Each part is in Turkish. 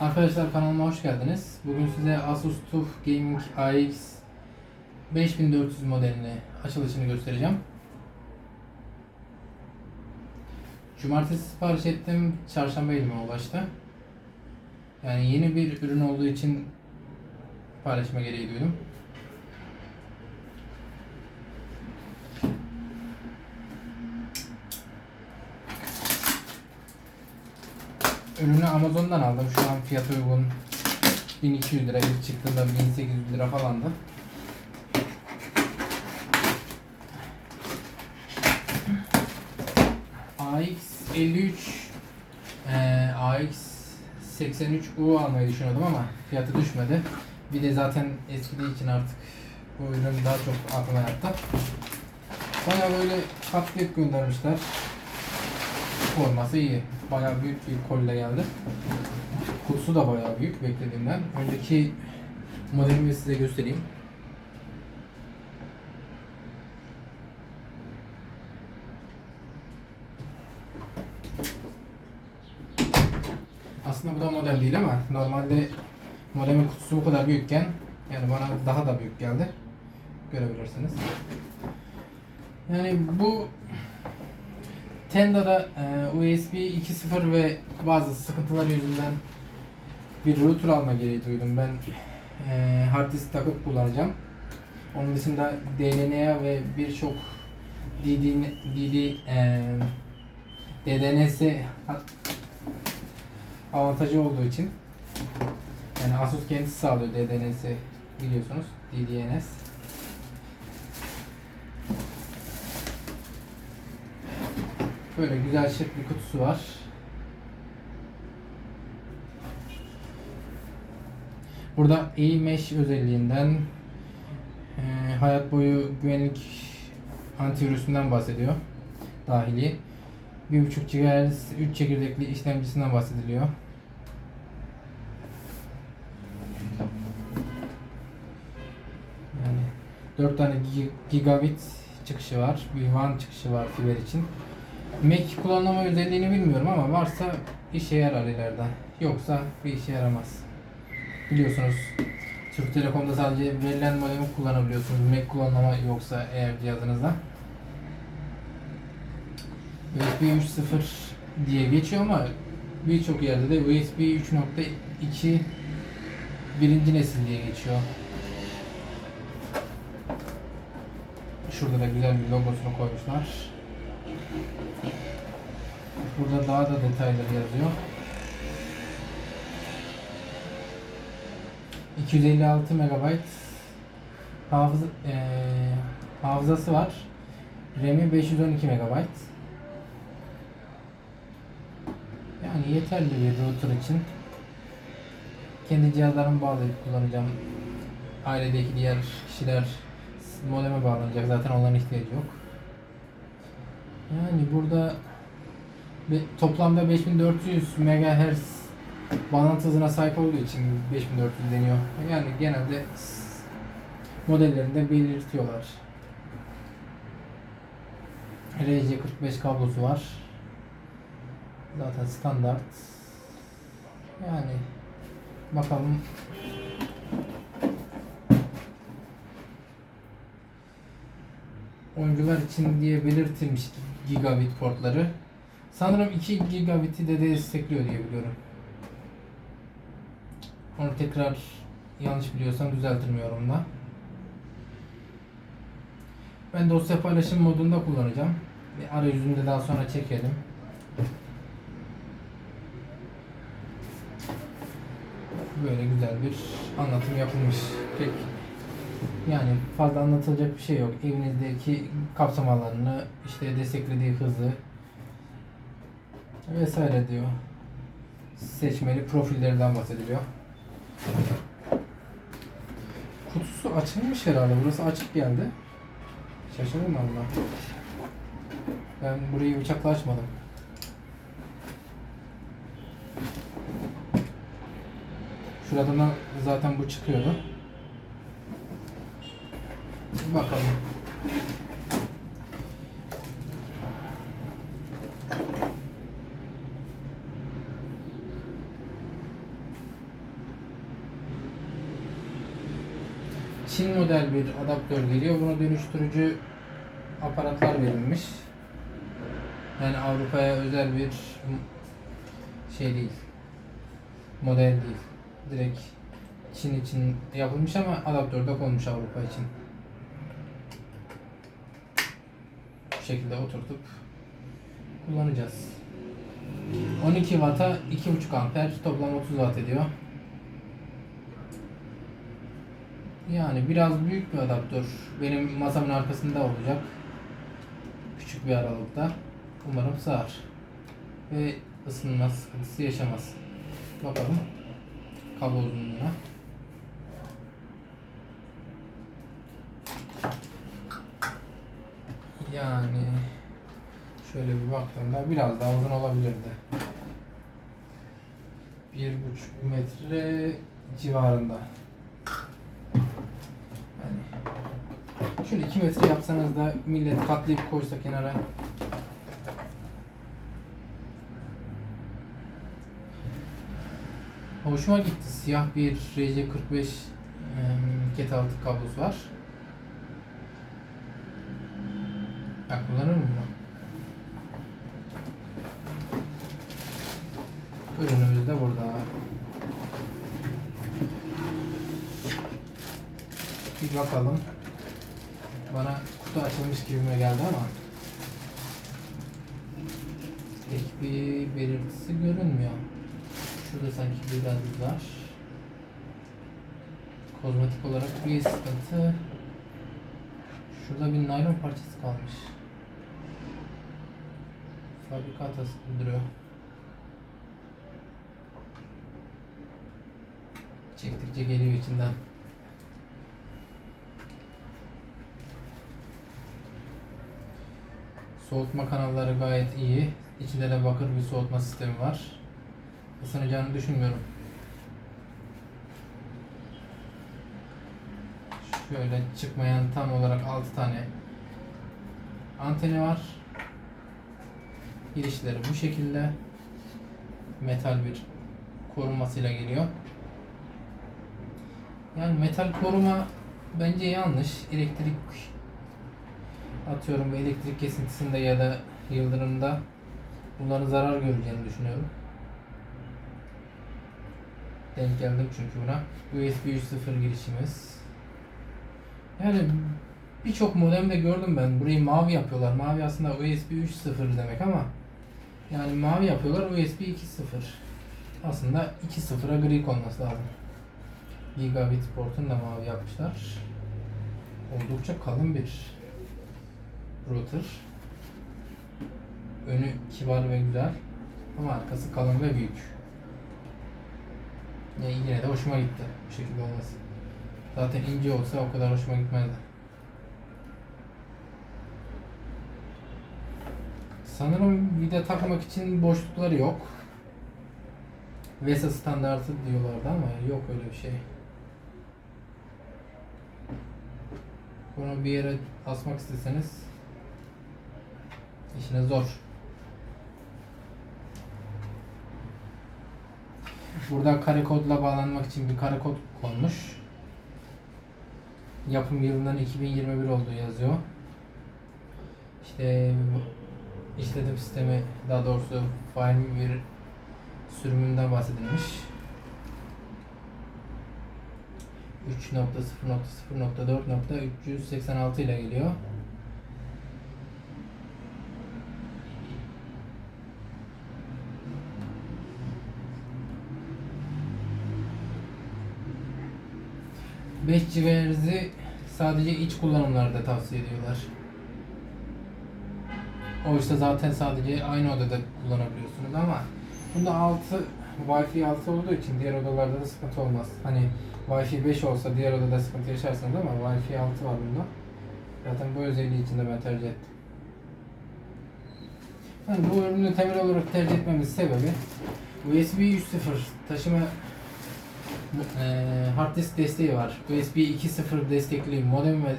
Arkadaşlar kanalıma hoş geldiniz. Bugün size Asus TUF Gaming AX 5400 modelini açılışını göstereceğim. Cumartesi sipariş ettim, çarşamba elime ulaştı. Yani yeni bir ürün olduğu için paylaşma gereği duydum. Ürünü Amazon'dan aldım. Şu an fiyatı uygun. 1200 lira. İlk çıktığında 1800 lira falandı. AX53 e, AX83U almayı düşünüyordum ama fiyatı düşmedi. Bir de zaten eskidiği için artık bu ürün daha çok aklıma yattı. Bana böyle katlayıp göndermişler. Forması iyi. Bayağı büyük bir kolye geldi. Kutusu da bayağı büyük beklediğimden. Önceki modelimi size göstereyim. Aslında bu da model değil ama normalde modemin kutusu bu kadar büyükken yani bana daha da büyük geldi. Görebilirsiniz. Yani bu Tenda'da e, USB 2.0 ve bazı sıkıntılar yüzünden bir router alma gereği duydum. Ben e, hard disk takıp kullanacağım. Onun dışında DLNA ve birçok DD, DD e, DDNS avantajı olduğu için yani Asus kendisi sağlıyor DDNS biliyorsunuz DDNS. Böyle güzel şık bir kutusu var. Burada e-mesh özelliğinden e, hayat boyu güvenlik antivirüsünden bahsediyor. Dahili. 1.5 GHz 3 çekirdekli işlemcisinden bahsediliyor. Yani 4 tane gi- gigabit çıkışı var. Bir WAN çıkışı var fiber için. Mac kullanma özelliğini bilmiyorum ama varsa işe yarar ileride. Yoksa bir işe yaramaz. Biliyorsunuz Türk Telekom'da sadece verilen modemi kullanabiliyorsunuz. Mac kullanma yoksa eğer cihazınızda. USB 3.0 diye geçiyor ama birçok yerde de USB 3.2 birinci nesil diye geçiyor. Şurada da güzel bir logosunu koymuşlar. Burada daha da detayları yazıyor. 256 MB hafız, eee, hafızası var. RAM'i 512 MB. Yani yeterli bir router için. Kendi cihazlarımı bağlayıp kullanacağım. Ailedeki diğer kişiler modeme bağlanacak. Zaten onların ihtiyacı yok. Yani burada toplamda 5400 MHz bağlantı hızına sahip olduğu için 5400 deniyor. Yani genelde modellerinde belirtiyorlar. RC45 kablosu var. Zaten standart. Yani bakalım oyuncular için diye belirtilmiş gigabit portları. Sanırım 2 gigabit'i de destekliyor diye biliyorum. Onu tekrar yanlış biliyorsam düzeltirim yorumda. Ben dosya paylaşım modunda kullanacağım. Bir arayüzünde daha sonra çekelim. Böyle güzel bir anlatım yapılmış. Pek yani fazla anlatılacak bir şey yok. Evinizdeki kapsam alanını, işte desteklediği hızı vesaire diyor. Seçmeli profillerden bahsediliyor. Kutusu açılmış herhalde. Burası açık geldi. Şaşırdım valla. Ben burayı bıçakla açmadım. Şuradan da zaten bu çıkıyordu. Bakalım. Çin model bir adaptör geliyor. Buna dönüştürücü aparatlar verilmiş. Yani Avrupa'ya özel bir şey değil. Model değil. Direkt Çin için yapılmış ama adaptör de konmuş Avrupa için. Bu şekilde oturtup kullanacağız. 12 Watt'a 2.5 amper toplam 30 Watt ediyor. Yani biraz büyük bir adaptör. Benim masamın arkasında olacak. Küçük bir aralıkta. Umarım sığar. Ve ısınma sıkıntısı yaşamaz. Bakalım. Kablo uzunluğuna. Yani şöyle bir baktığımda biraz daha uzun olabilirdi. Bir buçuk metre civarında. Şöyle 2 metre yapsanız da millet katlayıp koysa kenara. Hoşuma gitti. Siyah bir RC45 em, ket altı kablosu var. Ben kullanırım bunu. Ürünümüz de burada. Bir bakalım. Bana kutu açılmış gibime geldi ama pek bir belirtisi görünmüyor. Şurada sanki biraz var. Kozmetik olarak bir sıkıntı. Şurada bir naylon parçası kalmış. Fabrika hatası duruyor. Çektikçe geliyor içinden. Soğutma kanalları gayet iyi. İçinde de bakır bir soğutma sistemi var. Isınacağını düşünmüyorum. Şöyle çıkmayan tam olarak 6 tane anteni var. Girişleri bu şekilde. Metal bir korumasıyla geliyor. Yani metal koruma bence yanlış. Elektrik atıyorum bir elektrik kesintisinde ya da yıldırımda bunların zarar göreceğini düşünüyorum. Denk geldim çünkü buna. USB 3.0 girişimiz. Yani birçok modemde gördüm ben. Burayı mavi yapıyorlar. Mavi aslında USB 3.0 demek ama yani mavi yapıyorlar USB 2.0. Aslında 2.0'a gri konması lazım. Gigabit portunu da mavi yapmışlar. Oldukça kalın bir router. Önü kibar ve güzel ama arkası kalın ve büyük. Yani yine de hoşuma gitti bu şekilde olması. Zaten ince olsa o kadar hoşuma gitmezdi. Sanırım vida takmak için boşlukları yok. VESA standartı diyorlardı ama yok öyle bir şey. Bunu bir yere asmak isteseniz işine zor. Burada kare kodla bağlanmak için bir kare kod konmuş. Yapım yılından 2021 olduğu yazıyor. İşte işletim sistemi daha doğrusu firmware sürümünden bahsedilmiş. 3.0.0.4.386 ile geliyor. Beş GHz'i sadece iç kullanımlarda tavsiye ediyorlar. Oysa zaten sadece aynı odada kullanabiliyorsunuz ama bunda 6 Wi-Fi 6 olduğu için diğer odalarda da sıkıntı olmaz. Hani Wi-Fi 5 olsa diğer odada sıkıntı yaşarsınız ama Wi-Fi 6 var bunda. Zaten bu özelliği için de ben tercih ettim. Yani bu ürünü temel olarak tercih etmemin sebebi USB 3.0 taşıma e, hard disk desteği var. USB 2.0 destekli modem ve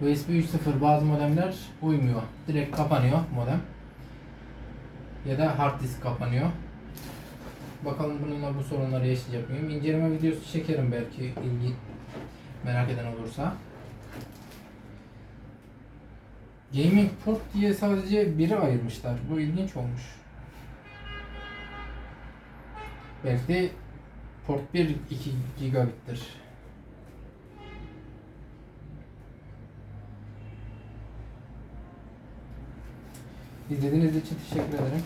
USB 3.0 bazı modemler uymuyor. Direkt kapanıyor modem. Ya da hard disk kapanıyor. Bakalım bununla bu sorunları yaşayacak mıyım? İnceleme videosu çekerim belki ilgi Merak eden olursa. Gaming port diye sadece biri ayırmışlar. Bu ilginç olmuş. Belki port 1 2 gigabittir. İzlediğiniz için teşekkür ederim.